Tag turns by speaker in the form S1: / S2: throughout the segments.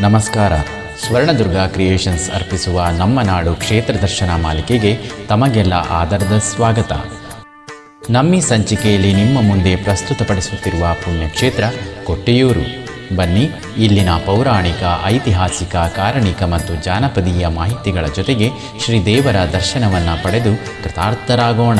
S1: ನಮಸ್ಕಾರ. ಸ್ವರ್ಣದುರ್ಗ ಕ್ರಿಯೇಷನ್ಸ್ ಅರ್ಪಿಸುವ ನಮ್ಮ ನಾಡು ಕ್ಷೇತ್ರ ದರ್ಶನ ಮಾಲಿಕೆಗೆ ತಮಗೆಲ್ಲ ಆಧಾರದ ಸ್ವಾಗತ. ನಮ್ಮಿ ಸಂಚಿಕೆಯಲ್ಲಿ ನಿಮ್ಮ ಮುಂದೆ ಪ್ರಸ್ತುತಪಡಿಸುತ್ತಿರುವ ಪುಣ್ಯಕ್ಷೇತ್ರ ಕೊಟ್ಟೆಯೂರು. ಬನ್ನಿ, ಇಲ್ಲಿನ ಪೌರಾಣಿಕ, ಐತಿಹಾಸಿಕ, ಕಾರಣಿಕ ಮತ್ತು ಜಾನಪದೀಯ ಮಾಹಿತಿಗಳ ಜೊತೆಗೆ ಶ್ರೀದೇವರ ದರ್ಶನವನ್ನು ಪಡೆದು ಕೃತಾರ್ಥರಾಗೋಣ.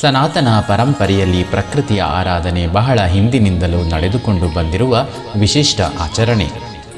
S1: ಸನಾತನ ಪರಂಪರೆಯಲ್ಲಿ ಪ್ರಕೃತಿಯ ಆರಾಧನೆ ಬಹಳ ಹಿಂದಿನಿಂದಲೂ ನಡೆದುಕೊಂಡು ಬಂದಿರುವ ವಿಶಿಷ್ಟ ಆಚರಣೆ.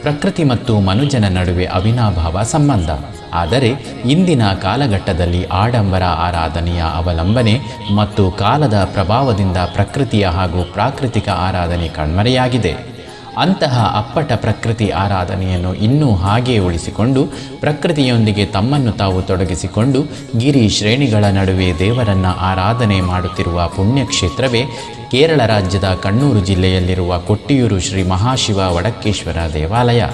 S1: ಪ್ರಕೃತಿ ಮತ್ತು ಮನುಜನ ನಡುವೆ ಅವಿನಾಭಾವ ಸಂಬಂಧ. ಆದರೆ ಇಂದಿನ ಕಾಲಘಟ್ಟದಲ್ಲಿ ಆಡಂಬರ ಆರಾಧನೆಯ ಅವಲಂಬನೆ ಮತ್ತು ಕಾಲದ ಪ್ರಭಾವದಿಂದ ಪ್ರಕೃತಿಯ ಹಾಗೂ ಪ್ರಾಕೃತಿಕ ಆರಾಧನೆ ಕಣ್ಮರೆಯಾಗಿದೆ. ಅಂತಹ ಅಪ್ಪಟ ಪ್ರಕೃತಿ ಆರಾಧನೆಯನ್ನು ಇನ್ನೂ ಹಾಗೆಯೇ ಉಳಿಸಿಕೊಂಡು ಪ್ರಕೃತಿಯೊಂದಿಗೆ ತಮ್ಮನ್ನು ತಾವು ತೊಡಗಿಸಿಕೊಂಡು ಗಿರಿ ಶ್ರೇಣಿಗಳ ನಡುವೆ ದೇವರನ್ನ ಆರಾಧನೆ ಮಾಡುತ್ತಿರುವ ಪುಣ್ಯಕ್ಷೇತ್ರವೇ ಕೇರಳ ರಾಜ್ಯದ ಕಣ್ಣೂರು ಜಿಲ್ಲೆಯಲ್ಲಿರುವ ಕೊಟ್ಟಿಯೂರು ಶ್ರೀ ಮಹಾಶಿವ ವಡಕ್ಕೇಶ್ವರ ದೇವಾಲಯ.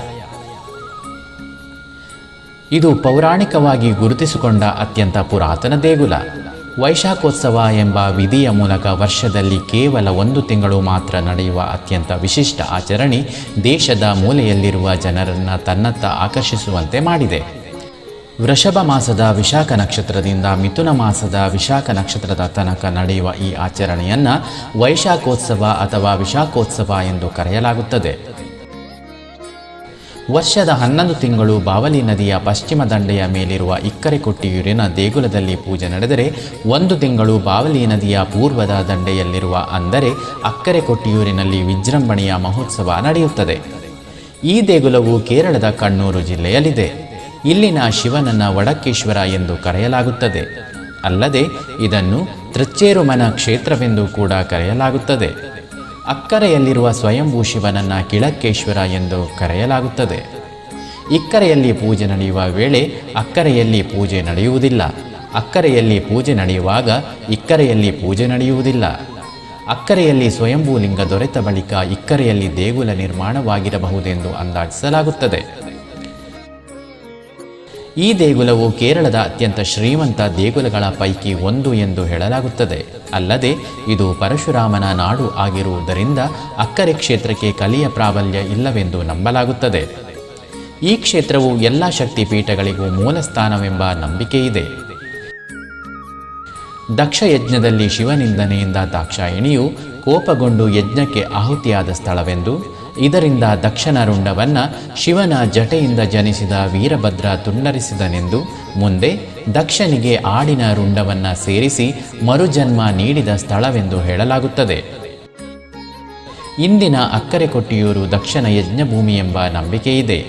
S1: ಇದು ಪೌರಾಣಿಕವಾಗಿ ಗುರುತಿಸಿಕೊಂಡ ಅತ್ಯಂತ ಪುರಾತನ ದೇಗುಲ. ವೈಶಾಖೋತ್ಸವ ಎಂಬ ವಿಧಿಯ ಮೂಲಕ ವರ್ಷದಲ್ಲಿ ಕೇವಲ ಒಂದು ತಿಂಗಳು ಮಾತ್ರ ನಡೆಯುವ ಅತ್ಯಂತ ವಿಶಿಷ್ಟ ಆಚರಣೆ ದೇಶದ ಮೂಲೆಯಲ್ಲಿರುವ ಜನರನ್ನು ತನ್ನತ್ತ ಆಕರ್ಷಿಸುವಂತೆ ಮಾಡಿದೆ. ವೃಷಭ ಮಾಸದ ವಿಶಾಖ ನಕ್ಷತ್ರದಿಂದ ಮಿಥುನ ಮಾಸದ ವಿಶಾಖ ನಕ್ಷತ್ರದ ತನಕ ನಡೆಯುವ ಈ ಆಚರಣೆಯನ್ನು ವೈಶಾಖೋತ್ಸವ ಅಥವಾ ವಿಶಾಖೋತ್ಸವ ಎಂದು ಕರೆಯಲಾಗುತ್ತದೆ. ವರ್ಷದ ಹನ್ನೊಂದು ತಿಂಗಳು ಬಾವಲಿ ನದಿಯ ಪಶ್ಚಿಮ ದಂಡೆಯ ಮೇಲಿರುವ ಇಕ್ಕರೆ ಕೊಟ್ಟಿಯೂರಿನ ದೇಗುಲದಲ್ಲಿ ಪೂಜೆ ನಡೆದರೆ ಒಂದು ತಿಂಗಳು ಬಾವಲಿ ನದಿಯ ಪೂರ್ವದ ದಂಡೆಯಲ್ಲಿರುವ ಅಂದರೆ ಅಕ್ಕರೆ ಕೊಟ್ಟಿಯೂರಿನಲ್ಲಿ ವಿಜೃಂಭಣೆಯ ಮಹೋತ್ಸವ ನಡೆಯುತ್ತದೆ. ಈ ದೇಗುಲವು ಕೇರಳದ ಕಣ್ಣೂರು ಜಿಲ್ಲೆಯಲ್ಲಿದೆ. ಇಲ್ಲಿನ ಶಿವನನ್ನ ವಡಕ್ಕೇಶ್ವರ ಎಂದು ಕರೆಯಲಾಗುತ್ತದೆ. ಅಲ್ಲದೆ ಇದನ್ನು ತೃಚ್ಚೇರುಮನ ಕ್ಷೇತ್ರವೆಂದು ಕೂಡ ಕರೆಯಲಾಗುತ್ತದೆ. ಅಕ್ಕರೆಯಲ್ಲಿರುವ ಸ್ವಯಂಭೂ ಶಿವನನ್ನು ಕಿಳಕ್ಕೇಶ್ವರ ಎಂದು ಕರೆಯಲಾಗುತ್ತದೆ. ಇಕ್ಕರೆಯಲ್ಲಿ ಪೂಜೆ ನಡೆಯುವ ವೇಳೆ ಅಕ್ಕರೆಯಲ್ಲಿ ಪೂಜೆ ನಡೆಯುವುದಿಲ್ಲ. ಅಕ್ಕರೆಯಲ್ಲಿ ಪೂಜೆ ನಡೆಯುವಾಗ ಇಕ್ಕರೆಯಲ್ಲಿ ಪೂಜೆ ನಡೆಯುವುದಿಲ್ಲ. ಅಕ್ಕರೆಯಲ್ಲಿ ಸ್ವಯಂಭೂ ಲಿಂಗ ದೊರೆತ ಬಳಿಕ ಇಕ್ಕರೆಯಲ್ಲಿ ದೇಗುಲ ನಿರ್ಮಾಣವಾಗಿರಬಹುದೆಂದು ಅಂದಾಜಿಸಲಾಗುತ್ತದೆ. ಈ ದೇಗುಲವು ಕೇರಳದ ಅತ್ಯಂತ ಶ್ರೀಮಂತ ದೇಗುಲಗಳ ಪೈಕಿ ಒಂದು ಎಂದು ಹೇಳಲಾಗುತ್ತದೆ. ಅಲ್ಲದೆ, ಇದು ಪರಶುರಾಮನ ನಾಡು ಆಗಿರುವುದರಿಂದ ಅಕ್ಕರೆ ಕ್ಷೇತ್ರಕ್ಕೆ ಕಲಿಯ ಪ್ರಾಬಲ್ಯ ಇಲ್ಲವೆಂದು ನಂಬಲಾಗುತ್ತದೆ. ಈ ಕ್ಷೇತ್ರವು ಎಲ್ಲ ಶಕ್ತಿ ಪೀಠಗಳಿಗೂ ಮೂಲ ಸ್ಥಾನವೆಂಬ ನಂಬಿಕೆ ಇದೆ ದಕ್ಷ ಯಜ್ಞದಲ್ಲಿ ಶಿವನಿಂದನೆಯಿಂದ ದಾಕ್ಷಾಯಿಣಿಯು ಕೋಪಗೊಂಡು ಯಜ್ಞಕ್ಕೆ ಆಹುತಿಯಾದ ಸ್ಥಳವೆಂದು ಇದರಿಂದ ದಕ್ಷನ ರುಂಡವನ್ನ ಶಿವನ ಜಟೆಯಿಂದ ಜನಿಸಿದ ವೀರಭದ್ರ ತುಂಡರಿಸಿದನೆಂದು ಮುಂದೆ ದಕ್ಷನಿಗೆ ಆಡಿನ ರುಂಡವನ್ನ ಸೇರಿಸಿ ಮರುಜನ್ಮ ನೀಡಿದ ಸ್ಥಳವೆಂದು ಹೇಳಲಾಗುತ್ತದೆ. ಇಂದಿನ ಅಕ್ಕರೆ ಕೊಟ್ಟಿಯೂರು ದಕ್ಷಿಣ ಯಜ್ಞಭೂಮಿ ಎಂಬ ನಂಬಿಕೆ ಇದೆ.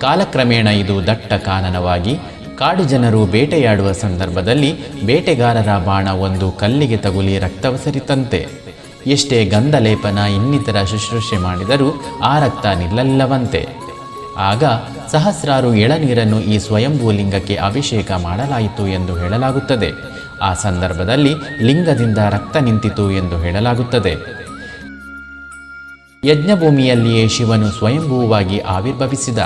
S1: ಕಾಲಕ್ರಮೇಣ ಇದು ದಟ್ಟ ಕಾನನವಾಗಿ ಕಾಡು ಜನರು ಬೇಟೆಯಾಡುವ ಸಂದರ್ಭದಲ್ಲಿ ಬೇಟೆಗಾರರ ಬಾಣ ಒಂದು ಕಲ್ಲಿಗೆ ತಗುಲಿ ರಕ್ತವಸರಿತಂತೆ. ಎಷ್ಟೇ ಗಂಧಲೇಪನ ಇನ್ನಿತರ ಶುಶ್ರೂಷೆ ಮಾಡಿದರೂ ಆ ರಕ್ತ ನಿಲ್ಲಲ್ಲವಂತೆ. ಆಗ ಸಹಸ್ರಾರು ಎಳನೀರನ್ನು ಈ ಸ್ವಯಂಭೂ ಲಿಂಗಕ್ಕೆ ಅಭಿಷೇಕ ಮಾಡಲಾಯಿತು ಎಂದು ಹೇಳಲಾಗುತ್ತದೆ. ಆ ಸಂದರ್ಭದಲ್ಲಿ ಲಿಂಗದಿಂದ ರಕ್ತ ನಿಂತಿತು ಎಂದು ಹೇಳಲಾಗುತ್ತದೆ. ಯಜ್ಞಭೂಮಿಯಲ್ಲಿಯೇ ಶಿವನು ಸ್ವಯಂಭೂವಾಗಿ ಆವಿರ್ಭವಿಸಿದ.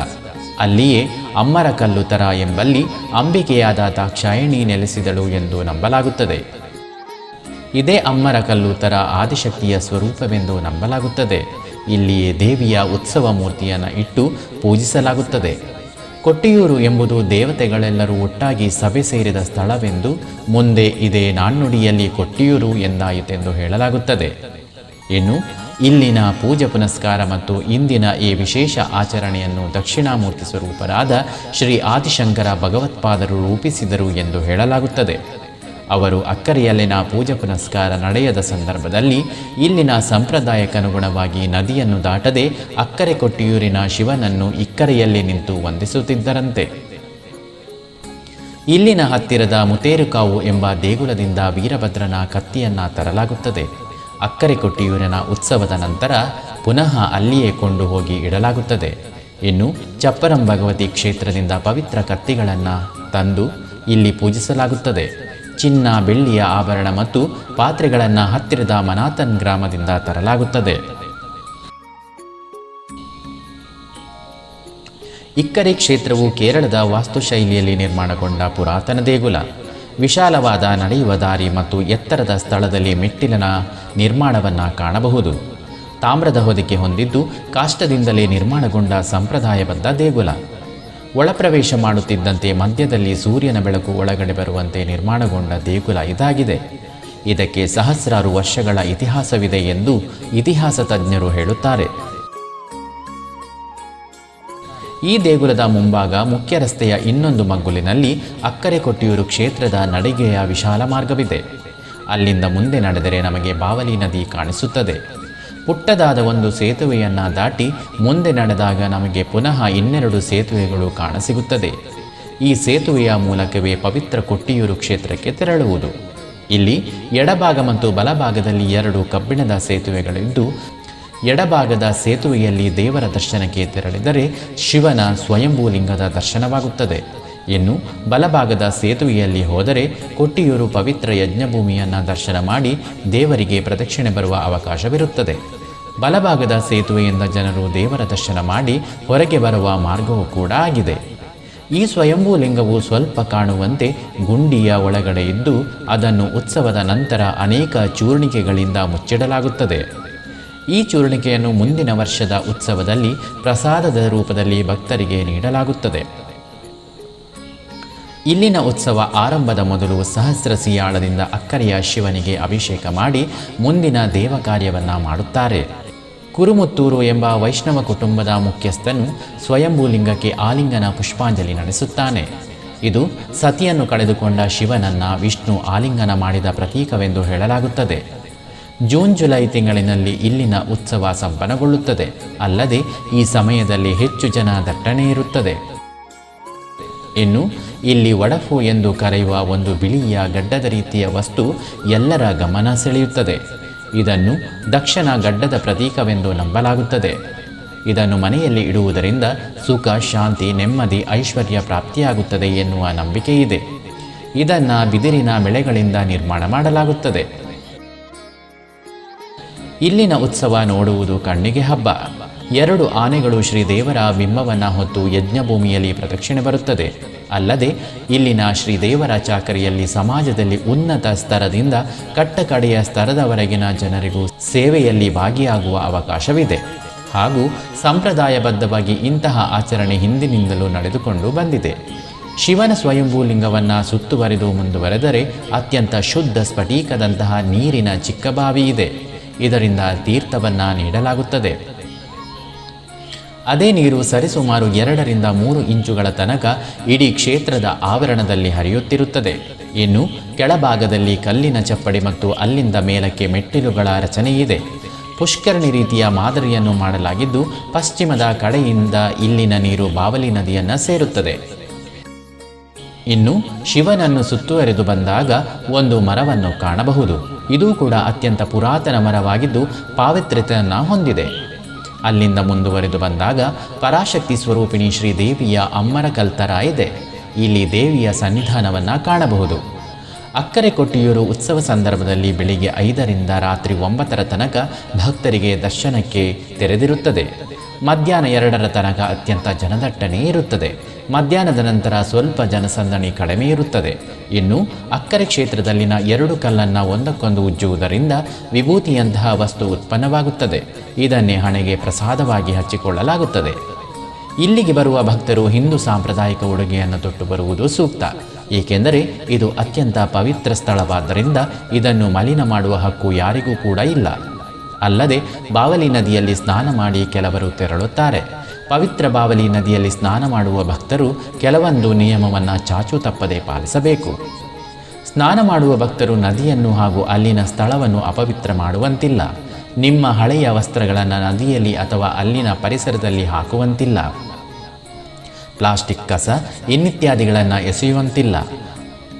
S1: ಅಲ್ಲಿಯೇ ಅಮ್ಮರ ಕಲ್ಲು ತರ ಎಂಬಲ್ಲಿ ಅಂಬಿಕೆಯಾದ ದಾಕ್ಷಾಯಿಣಿ ನೆಲೆಸಿದಳು ಎಂದು ನಂಬಲಾಗುತ್ತದೆ. ಇದೇ ಅಮ್ಮರ ಕಲ್ಲು ತರ ಆದಿಶಕ್ತಿಯ ಸ್ವರೂಪವೆಂದು ನಂಬಲಾಗುತ್ತದೆ. ಇಲ್ಲಿಯೇ ದೇವಿಯ ಉತ್ಸವ ಮೂರ್ತಿಯನ್ನು ಇಟ್ಟು ಪೂಜಿಸಲಾಗುತ್ತದೆ. ಕೊಟ್ಟಿಯೂರು ಎಂಬುದು ದೇವತೆಗಳೆಲ್ಲರೂ ಒಟ್ಟಾಗಿ ಸಭೆ ಸೇರಿದ ಸ್ಥಳವೆಂದು ಮುಂದೆ ಇದೇ ನಾಣ್ಣುಡಿಯಲ್ಲಿ ಕೊಟ್ಟಿಯೂರು ಎಂದಾಯಿತೆಂದು ಹೇಳಲಾಗುತ್ತದೆ. ಇನ್ನು, ಇಲ್ಲಿನ ಪೂಜೆ ಪುನಸ್ಕಾರ ಮತ್ತು ಇಂದಿನ ಈ ವಿಶೇಷ ಆಚರಣೆಯನ್ನು ದಕ್ಷಿಣಾಮೂರ್ತಿ ಸ್ವರೂಪರಾದ ಶ್ರೀ ಆದಿಶಂಕರ ಭಗವತ್ಪಾದರು ರೂಪಿಸಿದರು ಎಂದು ಹೇಳಲಾಗುತ್ತದೆ. ಅವರು ಅಕ್ಕರೆಯಲ್ಲಿನ ಪೂಜೆ ಪುನಸ್ಕಾರ ನಡೆಯದ ಸಂದರ್ಭದಲ್ಲಿ ಇಲ್ಲಿನ ಸಂಪ್ರದಾಯಕ್ಕನುಗುಣವಾಗಿ ನದಿಯನ್ನು ದಾಟದೆ ಅಕ್ಕರೆ ಕೊಟ್ಟಿಯೂರಿನ ಶಿವನನ್ನು ಇಕ್ಕರೆಯಲ್ಲಿ ನಿಂತು ವಂದಿಸುತ್ತಿದ್ದರಂತೆ. ಇಲ್ಲಿನ ಹತ್ತಿರದ ಮುತೇರುಕಾವು ಎಂಬ ದೇಗುಲದಿಂದ ವೀರಭದ್ರನ ಕತ್ತಿಯನ್ನು ತರಲಾಗುತ್ತದೆ. ಅಕ್ಕರೆ ಕೊಟ್ಟಿಯೂರಿನ ಉತ್ಸವದ ನಂತರ ಪುನಃ ಅಲ್ಲಿಯೇ ಕೊಂಡು ಹೋಗಿ ಇಡಲಾಗುತ್ತದೆ. ಇನ್ನು ಚಪ್ಪರಂ ಭಗವತಿ ಕ್ಷೇತ್ರದಿಂದ ಪವಿತ್ರ ಕತ್ತಿಗಳನ್ನು ತಂದು ಇಲ್ಲಿ ಪೂಜಿಸಲಾಗುತ್ತದೆ. ಚಿನ್ನ, ಬೆಳ್ಳಿಯ ಆಭರಣ ಮತ್ತು ಪಾತ್ರೆಗಳನ್ನು ಹತ್ತಿರದ ಮನಾತನ್ ಗ್ರಾಮದಿಂದ ತರಲಾಗುತ್ತದೆ. ಇಕ್ಕರೆ ಕ್ಷೇತ್ರವು ಕೇರಳದ ವಾಸ್ತುಶೈಲಿಯಲ್ಲಿ ನಿರ್ಮಾಣಗೊಂಡ ಪುರಾತನ ದೇಗುಲ. ವಿಶಾಲವಾದ ನಡೆಯುವ ದಾರಿ ಮತ್ತು ಎತ್ತರದ ಸ್ಥಳದಲ್ಲಿ ಮೆಟ್ಟಿಲನ ನಿರ್ಮಾಣವನ್ನು ಕಾಣಬಹುದು. ತಾಮ್ರದ ಹೊದಿಕೆ ಹೊಂದಿದ್ದು ಕಾಷ್ಟದಿಂದಲೇ ನಿರ್ಮಾಣಗೊಂಡ ಸಂಪ್ರದಾಯಬದ್ಧ ದೇಗುಲ. ಒಳಪ್ರವೇಶ ಮಾಡುತ್ತಿದ್ದಂತೆ ಮಧ್ಯದಲ್ಲಿ ಸೂರ್ಯನ ಬೆಳಕು ಒಳಗಡೆ ಬರುವಂತೆ ನಿರ್ಮಾಣಗೊಂಡ ದೇಗುಲ ಇದಾಗಿದೆ. ಇದಕ್ಕೆ ಸಹಸ್ರಾರು ವರ್ಷಗಳ ಇತಿಹಾಸವಿದೆ ಎಂದು ಇತಿಹಾಸ ತಜ್ಞರು ಹೇಳುತ್ತಾರೆ. ಈ ದೇಗುಲದ ಮುಂಭಾಗ ಮುಖ್ಯ ರಸ್ತೆಯ ಇನ್ನೊಂದು ಮಗ್ಗುಲಿನಲ್ಲಿ ಅಕ್ಕರೆ ಕೊಟ್ಟಿಯೂರು ಕ್ಷೇತ್ರದ ನಡಿಗೆಯ ವಿಶಾಲ ಮಾರ್ಗವಿದೆ. ಅಲ್ಲಿಂದ ಮುಂದೆ ನಡೆದರೆ ನಮಗೆ ಬಾವಲಿ ನದಿ ಕಾಣಿಸುತ್ತದೆ. ಪುಟ್ಟದಾದ ಒಂದು ಸೇತುವೆಯನ್ನು ದಾಟಿ ಮುಂದೆ ನಡೆದಾಗ ನಮಗೆ ಪುನಃ ಇನ್ನೆರಡು ಸೇತುವೆಗಳು ಕಾಣಸಿಗುತ್ತದೆ. ಈ ಸೇತುವೆಯ ಮೂಲಕವೇ ಪವಿತ್ರ ಕೊಟ್ಟಿಯೂರು ಕ್ಷೇತ್ರಕ್ಕೆ ತೆರಳುವುದು. ಇಲ್ಲಿ ಎಡಭಾಗ ಮತ್ತು ಬಲಭಾಗದಲ್ಲಿ ಎರಡು ಕಬ್ಬಿಣದ ಸೇತುವೆಗಳಿದ್ದು, ಎಡಭಾಗದ ಸೇತುವೆಯಲ್ಲಿ ದೇವರ ದರ್ಶನಕ್ಕೆ ತೆರಳಿದರೆ ಶಿವನ ಸ್ವಯಂಭೂಲಿಂಗದ ದರ್ಶನವಾಗುತ್ತದೆ. ಇನ್ನು ಬಲಭಾಗದ ಸೇತುವೆಯಲ್ಲಿ ಹೋದರೆ ಕೊಟ್ಟಿಯೂರು ಪವಿತ್ರ ಯಜ್ಞಭೂಮಿಯನ್ನು ದರ್ಶನ ಮಾಡಿ ದೇವರಿಗೆ ಪ್ರದಕ್ಷಿಣೆ ಬರುವ ಅವಕಾಶವಿರುತ್ತದೆ. ಬಲಭಾಗದ ಸೇತುವೆಯಿಂದ ಜನರು ದೇವರ ದರ್ಶನ ಮಾಡಿ ಹೊರಗೆ ಬರುವ ಮಾರ್ಗವೂ ಕೂಡ ಆಗಿದೆ. ಈ ಸ್ವಯಂಭೂ ಲಿಂಗವು ಸ್ವಲ್ಪ ಕಾಣುವಂತೆ ಗುಂಡಿಯ ಒಳಗಡೆ ಇದ್ದು ಅದನ್ನು ಉತ್ಸವದ ನಂತರ ಅನೇಕ ಚೂರ್ಣಿಕೆಗಳಿಂದ ಮುಚ್ಚಿಡಲಾಗುತ್ತದೆ. ಈ ಚೂರ್ಣಿಕೆಯನ್ನು ಮುಂದಿನ ವರ್ಷದ ಉತ್ಸವದಲ್ಲಿ ಪ್ರಸಾದದ ರೂಪದಲ್ಲಿ ಭಕ್ತರಿಗೆ ನೀಡಲಾಗುತ್ತದೆ. ಇಲ್ಲಿನ ಉತ್ಸವ ಆರಂಭದ ಮೊದಲು ಸಹಸ್ರ ಸಿಯಾಳದಿಂದ ಅಕ್ಕರೆಯ ಶಿವನಿಗೆ ಅಭಿಷೇಕ ಮಾಡಿ ಮುಂದಿನ ದೇವ ಕಾರ್ಯವನ್ನು ಮಾಡುತ್ತಾರೆ. ಕುರುಮುತ್ತೂರು ಎಂಬ ವೈಷ್ಣವ ಕುಟುಂಬದ ಮುಖ್ಯಸ್ಥನು ಸ್ವಯಂಭೂಲಿಂಗಕ್ಕೆ ಆಲಿಂಗನ ಪುಷ್ಪಾಂಜಲಿ ನಡೆಸುತ್ತಾನೆ. ಇದು ಸತಿಯನ್ನು ಕಳೆದುಕೊಂಡ ಶಿವನನ್ನ ವಿಷ್ಣು ಆಲಿಂಗನ ಮಾಡಿದ ಪ್ರತೀಕವೆಂದು ಹೇಳಲಾಗುತ್ತದೆ. ಜೂನ್, ಜುಲೈ ತಿಂಗಳಿನಲ್ಲಿ ಇಲ್ಲಿನ ಉತ್ಸವ ಸಂಪನ್ನಗೊಳ್ಳುತ್ತದೆ. ಅಲ್ಲದೆ ಈ ಸಮಯದಲ್ಲಿ ಹೆಚ್ಚು ಜನ ದಟ್ಟಣೆ ಇರುತ್ತದೆ. ಇನ್ನು ಇಲ್ಲಿ ವಡಫು ಎಂದು ಕರೆಯುವ ಒಂದು ಬಿಳಿಯ ಗಡ್ಡದ ರೀತಿಯ ವಸ್ತು ಎಲ್ಲರ ಗಮನ ಸೆಳೆಯುತ್ತದೆ. ಇದನ್ನು ದಕ್ಷಿಣ ಗಡ್ಡದ ಪ್ರತೀಕವೆಂದು ನಂಬಲಾಗುತ್ತದೆ. ಇದನ್ನು ಮನೆಯಲ್ಲಿ ಇಡುವುದರಿಂದ ಸುಖ, ಶಾಂತಿ, ನೆಮ್ಮದಿ, ಐಶ್ವರ್ಯ ಪ್ರಾಪ್ತಿಯಾಗುತ್ತದೆ ಎನ್ನುವ ನಂಬಿಕೆ ಇದೆ. ಇದನ್ನು ಬಿದಿರಿನ ಬೆಳೆಗಳಿಂದ ನಿರ್ಮಾಣ ಮಾಡಲಾಗುತ್ತದೆ. ಇಲ್ಲಿನ ಉತ್ಸವ ನೋಡುವುದು ಕಣ್ಣಿಗೆ ಹಬ್ಬ. ಎರಡು ಆನೆಗಳು ಶ್ರೀದೇವರ ಬಿಂಬವನ್ನು ಹೊತ್ತು ಯಜ್ಞಭೂಮಿಯಲ್ಲಿ ಪ್ರದಕ್ಷಿಣೆ ಬರುತ್ತದೆ. ಅಲ್ಲದೆ, ಇಲ್ಲಿನ ಶ್ರೀದೇವರ ಚಾಕರಿಯಲ್ಲಿ ಸಮಾಜದಲ್ಲಿ ಉನ್ನತ ಸ್ತರದಿಂದ ಕಟ್ಟಕಡೆಯ ಸ್ತರದವರೆಗಿನ ಜನರಿಗೂ ಸೇವೆಯಲ್ಲಿ ಭಾಗಿಯಾಗುವ ಅವಕಾಶವಿದೆ. ಹಾಗೂ ಸಂಪ್ರದಾಯಬದ್ಧವಾಗಿ ಇಂತಹ ಆಚರಣೆ ಹಿಂದಿನಿಂದಲೂ ನಡೆದುಕೊಂಡು ಬಂದಿದೆ. ಶಿವನ ಸ್ವಯಂಭೂಲಿಂಗವನ್ನು ಸುತ್ತುವರೆದು ಮುಂದುವರೆದರೆ ಅತ್ಯಂತ ಶುದ್ಧ ಸ್ಫಟಿಕದಂತಹ ನೀರಿನ ಚಿಕ್ಕ ಬಾವಿ ಇದೆ ಇದರಿಂದ ತೀರ್ಥವನ್ನು ನೀಡಲಾಗುತ್ತದೆ. ಅದೇ ನೀರು ಸರಿಸುಮಾರು ಎರಡರಿಂದ ಮೂರು ಇಂಚುಗಳ ತನಕ ಇಡೀ ಕ್ಷೇತ್ರದ ಆವರಣದಲ್ಲಿ ಹರಿಯುತ್ತಿರುತ್ತದೆ. ಇನ್ನು ಕೆಳಭಾಗದಲ್ಲಿ ಕಲ್ಲಿನ ಚಪ್ಪಡಿ ಮತ್ತು ಅಲ್ಲಿಂದ ಮೇಲಕ್ಕೆ ಮೆಟ್ಟಿಲುಗಳ ರಚನೆಯಿದೆ. ಪುಷ್ಕರಣಿ ರೀತಿಯ ಮಾದರಿಯನ್ನು ಮಾಡಲಾಗಿದ್ದು, ಪಶ್ಚಿಮದ ಕಡೆಯಿಂದ ಇಲ್ಲಿನ ನೀರು ಬಾವಲಿ ನದಿಯನ್ನು ಸೇರುತ್ತದೆ. ಇನ್ನು ಶಿವನನ್ನು ಸುತ್ತುವರೆದು ಬಂದಾಗ ಒಂದು ಮರವನ್ನು ಕಾಣಬಹುದು. ಇದು ಕೂಡ ಅತ್ಯಂತ ಪುರಾತನ ಮರವಾಗಿದ್ದು, ಪಾವಿತ್ರ್ಯತೆಯನ್ನು ಹೊಂದಿದೆ. ಅಲ್ಲಿಂದ ಮುಂದುವರೆದು ಬಂದಾಗ ಪರಾಶಕ್ತಿ ಸ್ವರೂಪಿಣಿ ಶ್ರೀದೇವಿಯ ಅಮ್ಮರ ಕಲ್ತರ ಇದೆ. ಇಲ್ಲಿ ದೇವಿಯ ಸನ್ನಿಧಾನವನ್ನು ಕಾಣಬಹುದು. ಅಕ್ಕರೆ ಕೊಟ್ಟಿಯೂರು ಉತ್ಸವ ಸಂದರ್ಭದಲ್ಲಿ ಬೆಳಿಗ್ಗೆ ಐದರಿಂದ ರಾತ್ರಿ ಒಂಬತ್ತರ ತನಕ ಭಕ್ತರಿಗೆ ದರ್ಶನಕ್ಕೆ ತೆರೆದಿರುತ್ತದೆ. ಮಧ್ಯಾಹ್ನ ಎರಡರ ತನಕ ಅತ್ಯಂತ ಜನದಟ್ಟಣೆ ಇರುತ್ತದೆ. ಮಧ್ಯಾಹ್ನದ ನಂತರ ಸ್ವಲ್ಪ ಜನಸಂದಣಿ ಕಡಿಮೆ ಇರುತ್ತದೆ. ಇನ್ನು ಅಕ್ಕರೆ ಕ್ಷೇತ್ರದಲ್ಲಿನ ಎರಡು ಕಲ್ಲನ್ನು ಒಂದಕ್ಕೊಂದು ಉಜ್ಜುವುದರಿಂದ ವಿಭೂತಿಯಂತಹ ವಸ್ತು ಉತ್ಪನ್ನವಾಗುತ್ತದೆ. ಇದನ್ನೇ ಹಣೆಗೆ ಪ್ರಸಾದವಾಗಿ ಹಚ್ಚಿಕೊಳ್ಳಲಾಗುತ್ತದೆ. ಇಲ್ಲಿಗೆ ಬರುವ ಭಕ್ತರು ಹಿಂದೂ ಸಾಂಪ್ರದಾಯಿಕ ಉಡುಗೆಯನ್ನು ತೊಟ್ಟು ಬರುವುದು ಸೂಕ್ತ. ಏಕೆಂದರೆ ಇದು ಅತ್ಯಂತ ಪವಿತ್ರ ಸ್ಥಳವಾದ್ದರಿಂದ ಇದನ್ನು ಮಲಿನ ಮಾಡುವ ಹಕ್ಕು ಯಾರಿಗೂ ಕೂಡ ಇಲ್ಲ. ಅಲ್ಲದೆ ಬಾವಲಿ ನದಿಯಲ್ಲಿ ಸ್ನಾನ ಮಾಡಿ ಕೆಲವರು ತೆರಳುತ್ತಾರೆ. ಪವಿತ್ರ ಬಾವಲಿ ನದಿಯಲ್ಲಿ ಸ್ನಾನ ಮಾಡುವ ಭಕ್ತರು ಕೆಲವೊಂದು ನಿಯಮವನ್ನು ಚಾಚು ತಪ್ಪದೆ ಪಾಲಿಸಬೇಕು. ಸ್ನಾನ ಮಾಡುವ ಭಕ್ತರು ನದಿಯನ್ನು ಹಾಗೂ ಅಲ್ಲಿನ ಸ್ಥಳವನ್ನು ಅಪವಿತ್ರ ಮಾಡುವಂತಿಲ್ಲ. ನಿಮ್ಮ ಹಳೆಯ ವಸ್ತ್ರಗಳನ್ನು ನದಿಯಲ್ಲಿ ಅಥವಾ ಅಲ್ಲಿನ ಪರಿಸರದಲ್ಲಿ ಹಾಕುವಂತಿಲ್ಲ. ಪ್ಲಾಸ್ಟಿಕ್ ಕಸ ಇನ್ನಿತ್ಯಾದಿಗಳನ್ನು ಎಸೆಯುವಂತಿಲ್ಲ.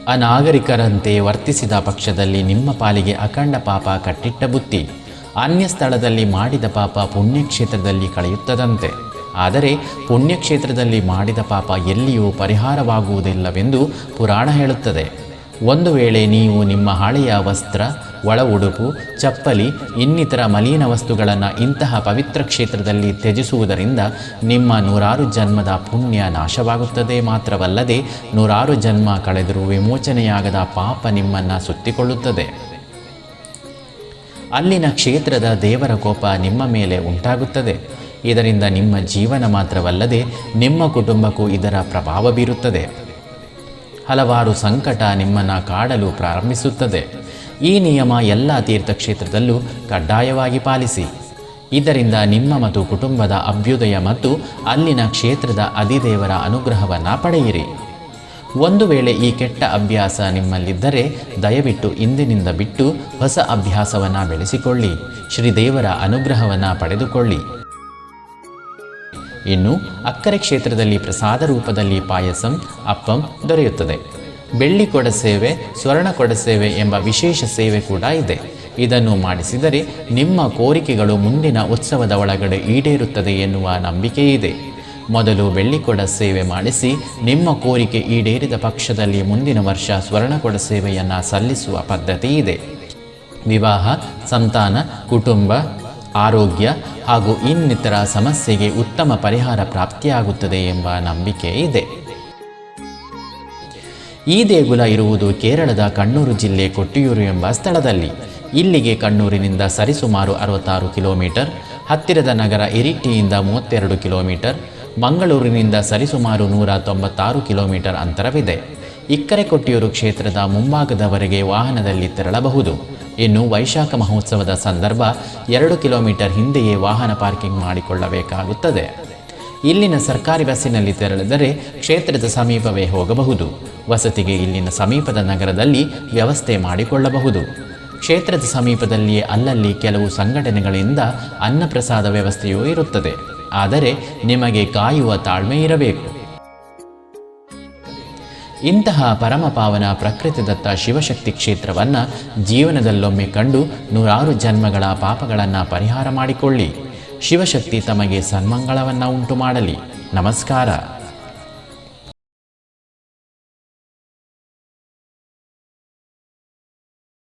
S1: ಅನಾಗರಿಕರಂತೆ ವರ್ತಿಸಿದ ಪಕ್ಷದಲ್ಲಿ ನಿಮ್ಮ ಪಾಲಿಗೆ ಅಖಂಡ ಪಾಪ ಕಟ್ಟಿಟ್ಟ ಬುತ್ತಿ. ಅನ್ಯ ಸ್ಥಳದಲ್ಲಿ ಮಾಡಿದ ಪಾಪ ಪುಣ್ಯಕ್ಷೇತ್ರದಲ್ಲಿ ಕಳೆಯುತ್ತದಂತೆ. ಆದರೆ ಪುಣ್ಯಕ್ಷೇತ್ರದಲ್ಲಿ ಮಾಡಿದ ಪಾಪ ಎಲ್ಲಿಯೂ ಪರಿಹಾರವಾಗುವುದಿಲ್ಲವೆಂದು ಪುರಾಣ ಹೇಳುತ್ತದೆ. ಒಂದು ವೇಳೆ ನೀವು ನಿಮ್ಮ ಹಳೆಯ ವಸ್ತ್ರ, ಒಳ ಉಡುಪು, ಚಪ್ಪಲಿ, ಇನ್ನಿತರ ಮಲಿನ ವಸ್ತುಗಳನ್ನು ಇಂತಹ ಪವಿತ್ರ ಕ್ಷೇತ್ರದಲ್ಲಿ ತ್ಯಜಿಸುವುದರಿಂದ ನಿಮ್ಮ ನೂರಾರು ಜನ್ಮದ ಪುಣ್ಯ ನಾಶವಾಗುತ್ತದೆ ಮಾತ್ರವಲ್ಲದೆ ನೂರಾರು ಜನ್ಮ ಕಳೆದರೂ ವಿಮೋಚನೆಯಾಗದ ಪಾಪ ನಿಮ್ಮನ್ನು ಸುತ್ತಿಕೊಳ್ಳುತ್ತದೆ. ಅಲ್ಲಿನ ಕ್ಷೇತ್ರದ ದೇವರ ಕೋಪ ನಿಮ್ಮ ಮೇಲೆ ಉಂಟಾಗುತ್ತದೆ. ಇದರಿಂದ ನಿಮ್ಮ ಜೀವನ ಮಾತ್ರವಲ್ಲದೆ ನಿಮ್ಮ ಕುಟುಂಬಕ್ಕೂ ಇದರ ಪ್ರಭಾವ ಬೀರುತ್ತದೆ. ಹಲವಾರು ಸಂಕಟ ನಿಮ್ಮನ್ನು ಕಾಡಲು ಪ್ರಾರಂಭಿಸುತ್ತದೆ. ಈ ನಿಯಮ ಎಲ್ಲ ತೀರ್ಥಕ್ಷೇತ್ರದಲ್ಲೂ ಕಡ್ಡಾಯವಾಗಿ ಪಾಲಿಸಿ. ಇದರಿಂದ ನಿಮ್ಮ ಮತ್ತು ಕುಟುಂಬದ ಅಭ್ಯುದಯ ಮತ್ತು ಅಲ್ಲಿನ ಕ್ಷೇತ್ರದ ಅಧಿದೇವರ ಅನುಗ್ರಹವನ್ನು ಪಡೆಯಿರಿ. ಒಂದು ವೇಳೆ ಈ ಕೆಟ್ಟ ಅಭ್ಯಾಸ ನಿಮ್ಮಲ್ಲಿದ್ದರೆ ದಯವಿಟ್ಟು ಇಂದಿನಿಂದ ಬಿಟ್ಟು ಹೊಸ ಅಭ್ಯಾಸವನ್ನು ಬೆಳೆಸಿಕೊಳ್ಳಿ. ಶ್ರೀದೇವರ ಅನುಗ್ರಹವನ್ನು ಪಡೆದುಕೊಳ್ಳಿ. ಇನ್ನು ಅಕ್ಕರೆ ಕ್ಷೇತ್ರದಲ್ಲಿ ಪ್ರಸಾದ ರೂಪದಲ್ಲಿ ಪಾಯಸಂ ಅಪ್ಪಂ ದೊರೆಯುತ್ತದೆ. ಬೆಳ್ಳಿ ಕೊಡ ಸೇವೆ, ಸ್ವರ್ಣ ಕೊಡ ಸೇವೆ ಎಂಬ ವಿಶೇಷ ಸೇವೆ ಕೂಡ ಇದೆ. ಇದನ್ನು ಮಾಡಿಸಿದರೆ ನಿಮ್ಮ ಕೋರಿಕೆಗಳು ಮುಂದಿನ ಉತ್ಸವದ ಒಳಗಡೆ ಈಡೇರುತ್ತದೆ ಎನ್ನುವ ನಂಬಿಕೆ ಇದೆ ಮೊದಲು ಬೆಳ್ಳಿಕೊಡ ಸೇವೆ ಮಾಡಿಸಿ ನಿಮ್ಮ ಕೋರಿಕೆ ಈಡೇರಿದ ಪಕ್ಷದಲ್ಲಿ ಮುಂದಿನ ವರ್ಷ ಸ್ವರ್ಣಕೊಡ ಸೇವೆಯನ್ನು ಸಲ್ಲಿಸುವ ಪದ್ಧತಿ ಇದೆ. ವಿವಾಹ, ಸಂತಾನ, ಕುಟುಂಬ, ಆರೋಗ್ಯ ಹಾಗೂ ಇನ್ನಿತರ ಸಮಸ್ಯೆಗೆ ಉತ್ತಮ ಪರಿಹಾರ ಪ್ರಾಪ್ತಿಯಾಗುತ್ತದೆ ಎಂಬ ನಂಬಿಕೆ ಇದೆ. ಈ ದೇಗುಲ ಇರುವುದು ಕೇರಳದ ಕಣ್ಣೂರು ಜಿಲ್ಲೆ ಕೊಟ್ಟಿಯೂರು ಎಂಬ ಸ್ಥಳದಲ್ಲಿ. ಇಲ್ಲಿಗೆ ಕಣ್ಣೂರಿನಿಂದ ಸರಿಸುಮಾರು ಅರವತ್ತಾರು ಕಿಲೋಮೀಟರ್, ಹತ್ತಿರದ ನಗರ ಇರಿಟ್ಟಿಯಿಂದ ಮೂವತ್ತೆರಡು ಕಿಲೋಮೀಟರ್ ಮಂಗಳೂರಿನಿಂದ ಸರಿಸುಮಾರು ನೂರ ತೊಂಬತ್ತಾರು ಕಿಲೋಮೀಟರ್ ಅಂತರವಿದೆ. ಇಕ್ಕರೆ ಕೊಟ್ಟಿಯೂರು ಕ್ಷೇತ್ರದ ಮುಂಭಾಗದವರೆಗೆ ವಾಹನದಲ್ಲಿ ತೆರಳಬಹುದು. ಇನ್ನು ವೈಶಾಖ ಮಹೋತ್ಸವದ ಸಂದರ್ಭ ಎರಡು ಕಿಲೋಮೀಟರ್ ಹಿಂದೆಯೇ ವಾಹನ ಪಾರ್ಕಿಂಗ್ ಮಾಡಿಕೊಳ್ಳಬೇಕಾಗುತ್ತದೆ. ಇಲ್ಲಿನ ಸರ್ಕಾರಿ ಬಸ್ಸಿನಲ್ಲಿ ತೆರಳಿದರೆ ಕ್ಷೇತ್ರದ ಸಮೀಪವೇ ಹೋಗಬಹುದು. ವಸತಿಗೆ ಇಲ್ಲಿನ ಸಮೀಪದ ನಗರದಲ್ಲಿ ವ್ಯವಸ್ಥೆ ಮಾಡಿಕೊಳ್ಳಬಹುದು. ಕ್ಷೇತ್ರದ ಸಮೀಪದಲ್ಲಿಯೇ ಅಲ್ಲಲ್ಲಿ ಕೆಲವು ಸಂಘಟನೆಗಳಿಂದ ಅನ್ನಪ್ರಸಾದ ವ್ಯವಸ್ಥೆಯೂ ಇರುತ್ತದೆ. ಆದರೆ ನಿಮಗೆ ಕಾಯುವ ತಾಳ್ಮೆ ಇರಬೇಕು. ಇಂತಹ ಪರಮಪಾವನ ಪ್ರಕೃತಿದತ್ತ ಶಿವಶಕ್ತಿ ಕ್ಷೇತ್ರವನ್ನು ಜೀವನದಲ್ಲೊಮ್ಮೆ ಕಂಡು ನೂರಾರು ಜನ್ಮಗಳ ಪಾಪಗಳನ್ನು ಪರಿಹಾರ ಮಾಡಿಕೊಳ್ಳಿ. ಶಿವಶಕ್ತಿ ತಮಗೆ ಸನ್ಮಂಗಳವನ್ನು ಉಂಟು ಮಾಡಲಿ ನಮಸ್ಕಾರ.